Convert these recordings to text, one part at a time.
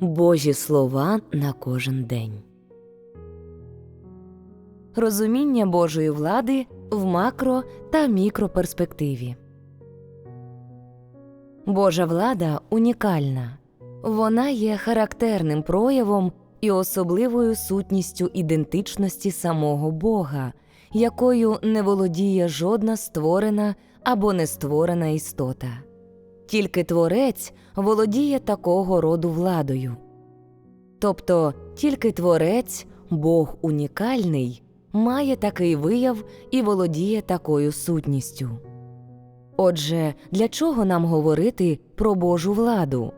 Божі слова на кожен день. Розуміння Божої влади в макро та мікроперспективі. Божа влада унікальна. Вона є характерним проявом і особливою сутністю ідентичності самого Бога, якою не володіє жодна створена або нестворена істота. Тільки творець володіє такого роду владою. Тобто тільки творець, Бог унікальний, має такий вияв і володіє такою сутністю. Отже, для чого нам говорити про Божу владу?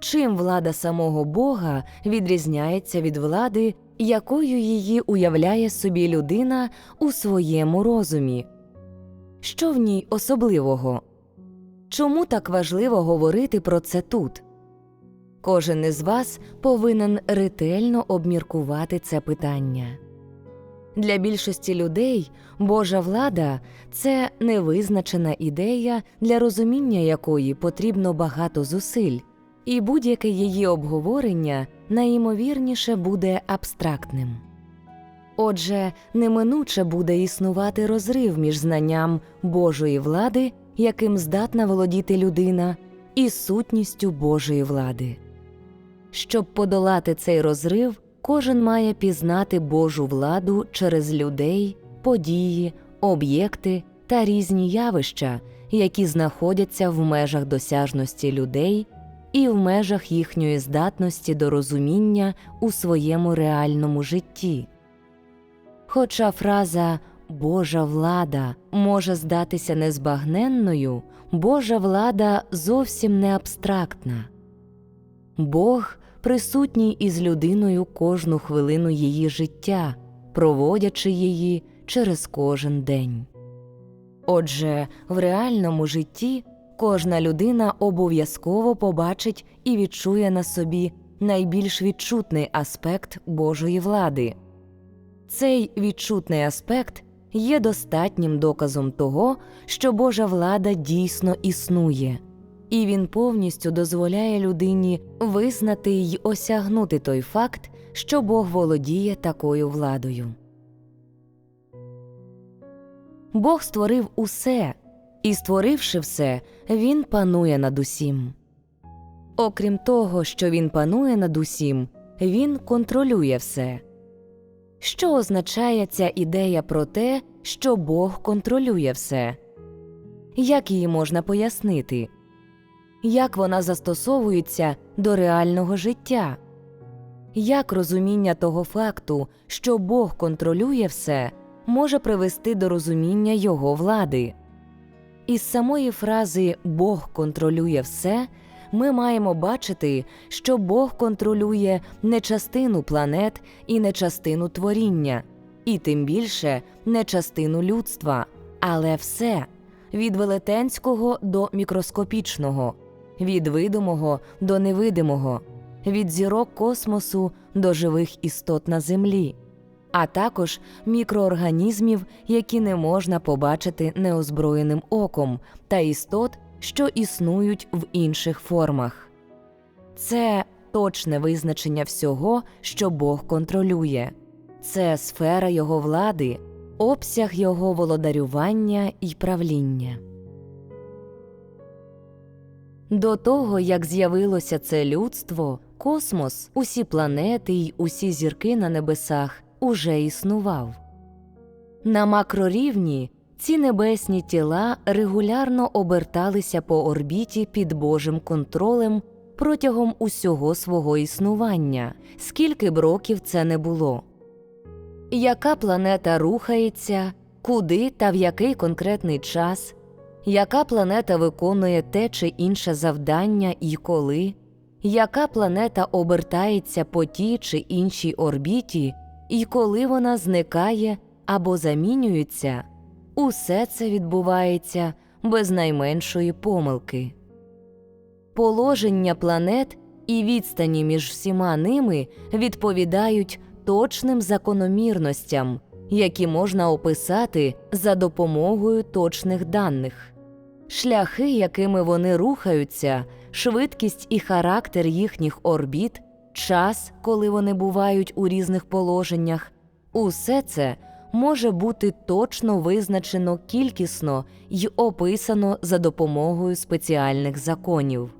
Чим влада самого Бога відрізняється від влади, якою її уявляє собі людина у своєму розумі? Що в ній особливого? Чому так важливо говорити про це тут? Кожен із вас повинен ретельно обміркувати це питання. Для більшості людей Божа влада це невизначена ідея, для розуміння якої потрібно багато зусиль, і будь-яке її обговорення найімовірніше буде абстрактним. Отже, неминуче буде існувати розрив між знанням Божої влади, яким здатна володіти людина, і сутністю Божої влади. Щоб подолати цей розрив, кожен має пізнати Божу владу через людей, події, об'єкти та різні явища, які знаходяться в межах досяжності людей і в межах їхньої здатності до розуміння у своєму реальному житті. Хоча фраза Божа влада може здатися незбагненною, Божа влада зовсім не абстрактна. Бог присутній із людиною кожну хвилину її життя, проводячи її через кожен день. Отже, в реальному житті кожна людина обов'язково побачить і відчує на собі найбільш відчутний аспект Божої влади. Цей відчутний аспект є достатнім доказом того, що Божа влада дійсно існує, і він повністю дозволяє людині визнати й осягнути той факт, що Бог володіє такою владою. Бог створив усе, і, створивши все, він панує над усім. Окрім того, що він панує над усім, він контролює все. Що означає ця ідея про те, що Бог контролює все? Як її можна пояснити? Як вона застосовується до реального життя? Як розуміння того факту, що Бог контролює все, може привести до розуміння Його влади? Із самої фрази Бог контролює все ми маємо бачити, що Бог контролює не частину планет і не частину творіння, і тим більше не частину людства, але все від велетенського до мікроскопічного, від видимого до невидимого, від зірок космосу до живих істот на землі. А також мікроорганізмів, які не можна побачити неозброєним оком, та істот, що існують в інших формах. Це точне визначення всього, що Бог контролює, це сфера Його влади, обсяг Його володарювання і правління. До того, як з'явилося це людство, космос, усі планети й усі зірки на небесах уже існував. На макрорівні ці небесні тіла регулярно оберталися по орбіті під Божим контролем протягом усього свого існування, скільки б років це не було. Яка планета рухається, куди та в який конкретний час, яка планета виконує те чи інше завдання і коли, яка планета обертається по тій чи іншій орбіті, і коли вона зникає або замінюється. Усе це відбувається без найменшої помилки. Положення планет і відстані між всіма ними відповідають точним закономірностям, які можна описати за допомогою точних даних. Шляхи, якими вони рухаються, швидкість і характер їхніх орбіт, час, коли вони бувають у різних положеннях, усе це може бути точно визначено кількісно й описано за допомогою спеціальних законів.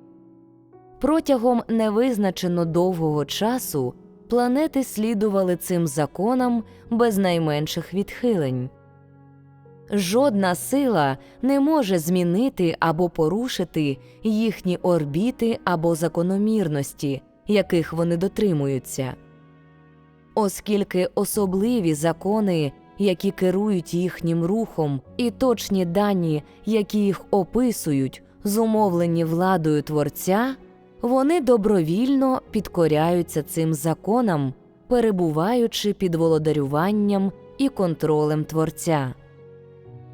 Протягом невизначено довгого часу планети слідували цим законам без найменших відхилень. Жодна сила не може змінити або порушити їхні орбіти або закономірності, яких вони дотримуються. Оскільки особливі закони, які керують їхнім рухом, і точні дані, які їх описують, зумовлені владою Творця, вони добровільно підкоряються цим законам, перебуваючи під володарюванням і контролем Творця.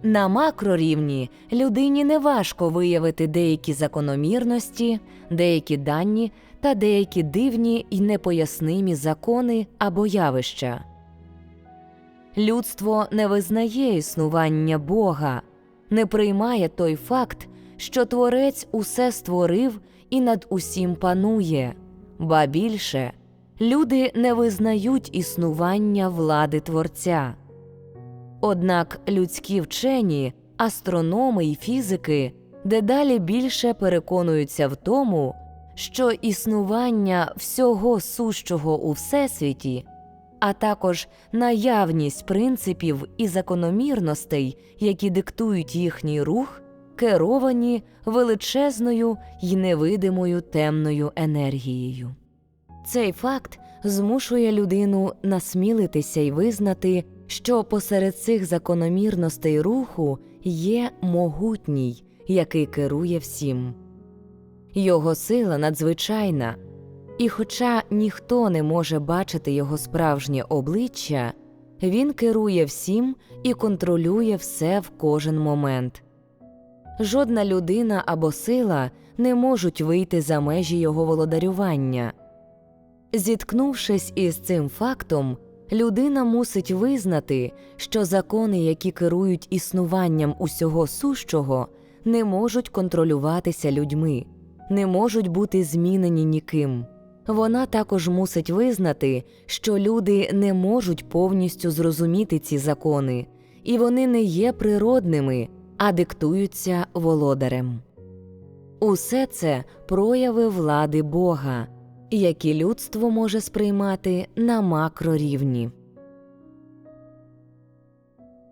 На макрорівні людині неважко виявити деякі закономірності, деякі дані та деякі дивні й непояснимі закони або явища. Людство не визнає існування Бога, не приймає той факт, що Творець усе створив і над усім панує, ба більше люди не визнають існування влади Творця. Однак людські вчені, астрономи й фізики дедалі більше переконуються в тому, що існування всього сущого у всесвіті, а також наявність принципів і закономірностей, які диктують їхній рух, керовані величезною й невидимою темною енергією. Цей факт змушує людину насмілитися й визнати, що посеред цих закономірностей руху є могутній, який керує всім. Його сила надзвичайна, і, хоча ніхто не може бачити його справжнє обличчя, він керує всім і контролює все в кожен момент. Жодна людина або сила не можуть вийти за межі його володарювання. Зіткнувшись із цим фактом, людина мусить визнати, що закони, які керують існуванням усього сущого, не можуть контролюватися людьми, не можуть бути змінені ніким. Вона також мусить визнати, що люди не можуть повністю зрозуміти ці закони, і вони не є природними, а диктуються володарем. Усе це прояви влади Бога, які людство може сприймати на макрорівні.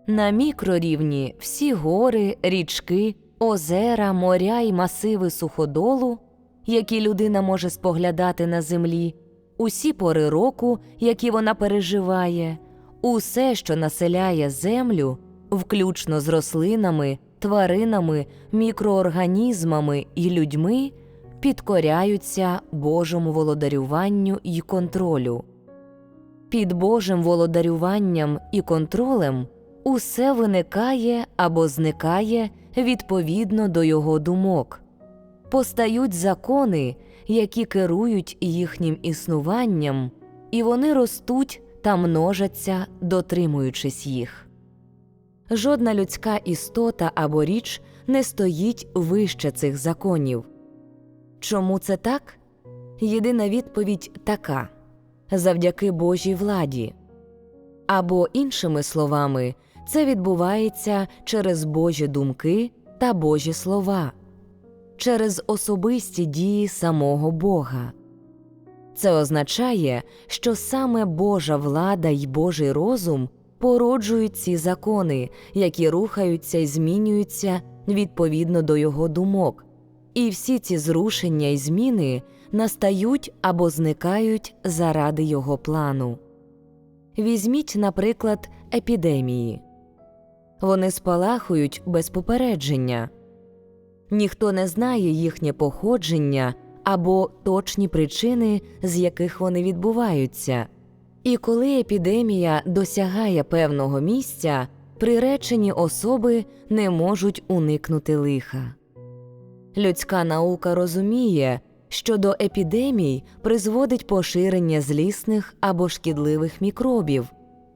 На мікрорівні всі гори, річки, озера, моря й масиви суходолу, які людина може споглядати на землі, усі пори року, які вона переживає, усе, що населяє землю, включно з рослинами, тваринами, мікроорганізмами і людьми, підкоряються Божому володарюванню і контролю. Під Божим володарюванням і контролем усе виникає або зникає відповідно до його думок, постають закони, які керують їхнім існуванням, і вони ростуть та множаться, дотримуючись їх. Жодна людська істота або річ не стоїть вище цих законів. Чому це так? Єдина відповідь така завдяки Божій владі. Або, іншими словами, це відбувається через Божі думки та Божі слова, через особисті дії самого Бога. Це означає, що саме Божа влада й Божий розум породжують ці закони, які рухаються і змінюються відповідно до його думок, і всі ці зрушення й зміни настають або зникають заради його плану. Візьміть, наприклад, епідемії вони спалахують без попередження, ніхто не знає їхнє походження або точні причини, з яких вони відбуваються. І коли епідемія досягає певного місця, приречені особи не можуть уникнути лиха. Людська наука розуміє, що до епідемій призводить поширення злісних або шкідливих мікробів,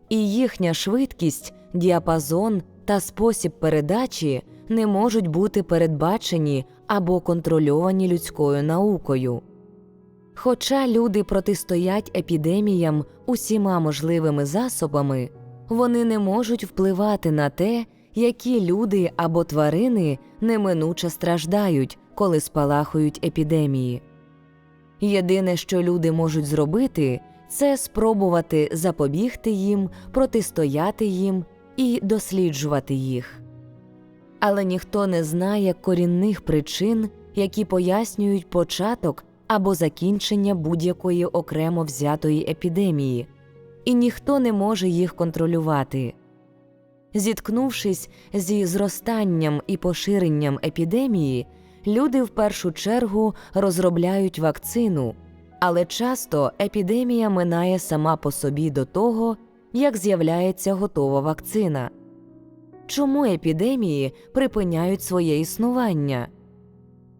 і їхня швидкість, діапазон та спосіб передачі не можуть бути передбачені або контрольовані людською наукою. Хоча люди протистоять епідеміям усіма можливими засобами, вони не можуть впливати на те, які люди або тварини неминуче страждають, коли спалахують епідемії. Єдине, що люди можуть зробити, це спробувати запобігти їм, протистояти їм і досліджувати їх. Але ніхто не знає корінних причин, які пояснюють початок або закінчення будь-якої окремо взятої епідемії, і ніхто не може їх контролювати. Зіткнувшись зі зростанням і поширенням епідемії, люди в першу чергу розробляють вакцину, але часто епідемія минає сама по собі до того, як з'являється готова вакцина. Чому епідемії припиняють своє існування?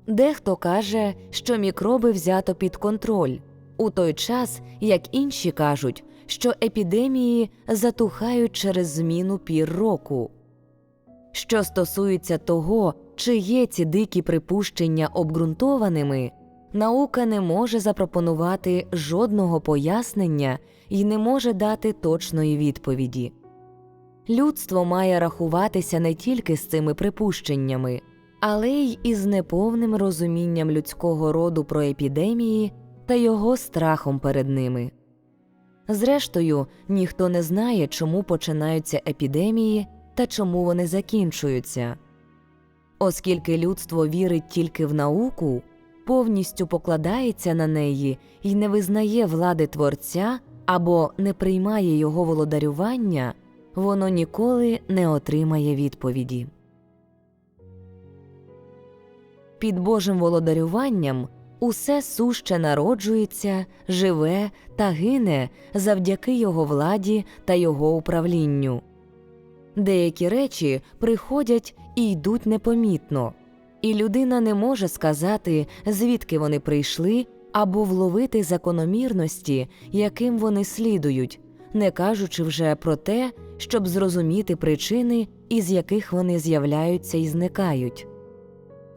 Дехто каже, що мікроби взято під контроль, у той час як інші кажуть, що епідемії затухають через зміну пір року. Що стосується того, чи є ці дикі припущення обґрунтованими, наука не може запропонувати жодного пояснення і не може дати точної відповіді. Людство має рахуватися не тільки з цими припущеннями, але й із неповним розумінням людського роду про епідемії та його страхом перед ними. Зрештою, ніхто не знає, чому починаються епідемії та чому вони закінчуються. Оскільки людство вірить тільки в науку, повністю покладається на неї і не визнає влади творця або не приймає його володарювання, воно ніколи не отримає відповіді. Під Божим володарюванням усе суще народжується, живе та гине завдяки його владі та його управлінню. Деякі речі приходять і йдуть непомітно, і людина не може сказати, звідки вони прийшли, або вловити закономірності, яким вони слідують, не кажучи вже про те, щоб зрозуміти причини, із яких вони з'являються і зникають.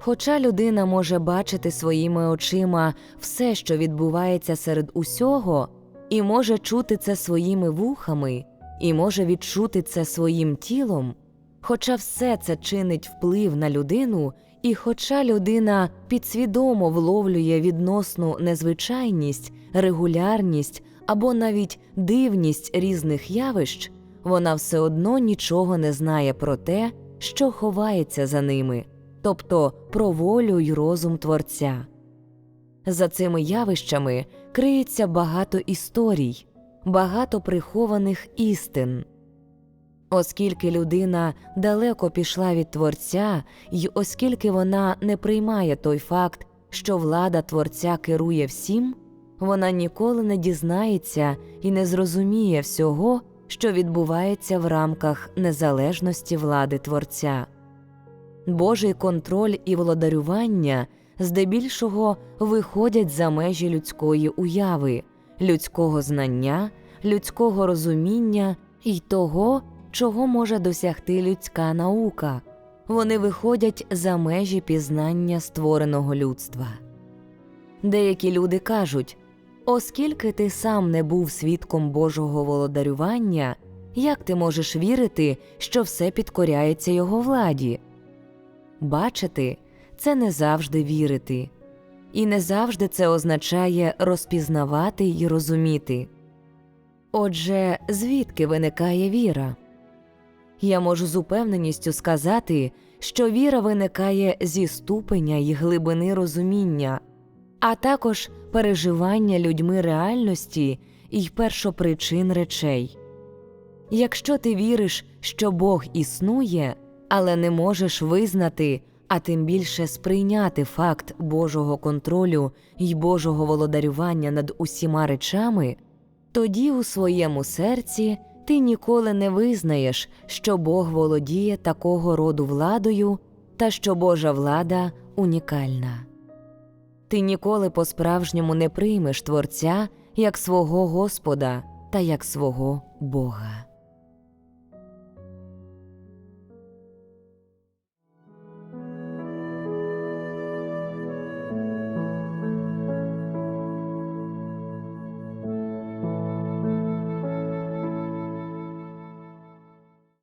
Хоча людина може бачити своїми очима все, що відбувається серед усього, і може чути це своїми вухами, і може відчути це своїм тілом, хоча все це чинить вплив на людину, і хоча людина підсвідомо вловлює відносну незвичайність, регулярність або навіть дивність різних явищ, вона все одно нічого не знає про те, що ховається за ними тобто про волю й розум Творця. За цими явищами криється багато історій, багато прихованих істин. Оскільки людина далеко пішла від Творця, й оскільки вона не приймає той факт, що влада Творця керує всім, вона ніколи не дізнається і не зрозуміє всього, що відбувається в рамках незалежності влади Творця. Божий контроль і володарювання здебільшого виходять за межі людської уяви, людського знання, людського розуміння і того, чого може досягти людська наука. Вони виходять за межі пізнання створеного людства. Деякі люди кажуть оскільки ти сам не був свідком Божого володарювання, як ти можеш вірити, що все підкоряється його владі? Бачити це не завжди вірити, і не завжди це означає розпізнавати й розуміти. Отже, звідки виникає віра? Я можу з упевненістю сказати, що віра виникає зі ступеня й глибини розуміння, а також переживання людьми реальності й першопричин речей. Якщо ти віриш, що Бог існує але не можеш визнати, а тим більше сприйняти факт Божого контролю й Божого володарювання над усіма речами, тоді у своєму серці ти ніколи не визнаєш, що Бог володіє такого роду владою та що Божа влада унікальна. Ти ніколи по справжньому не приймеш Творця як свого Господа та як свого Бога.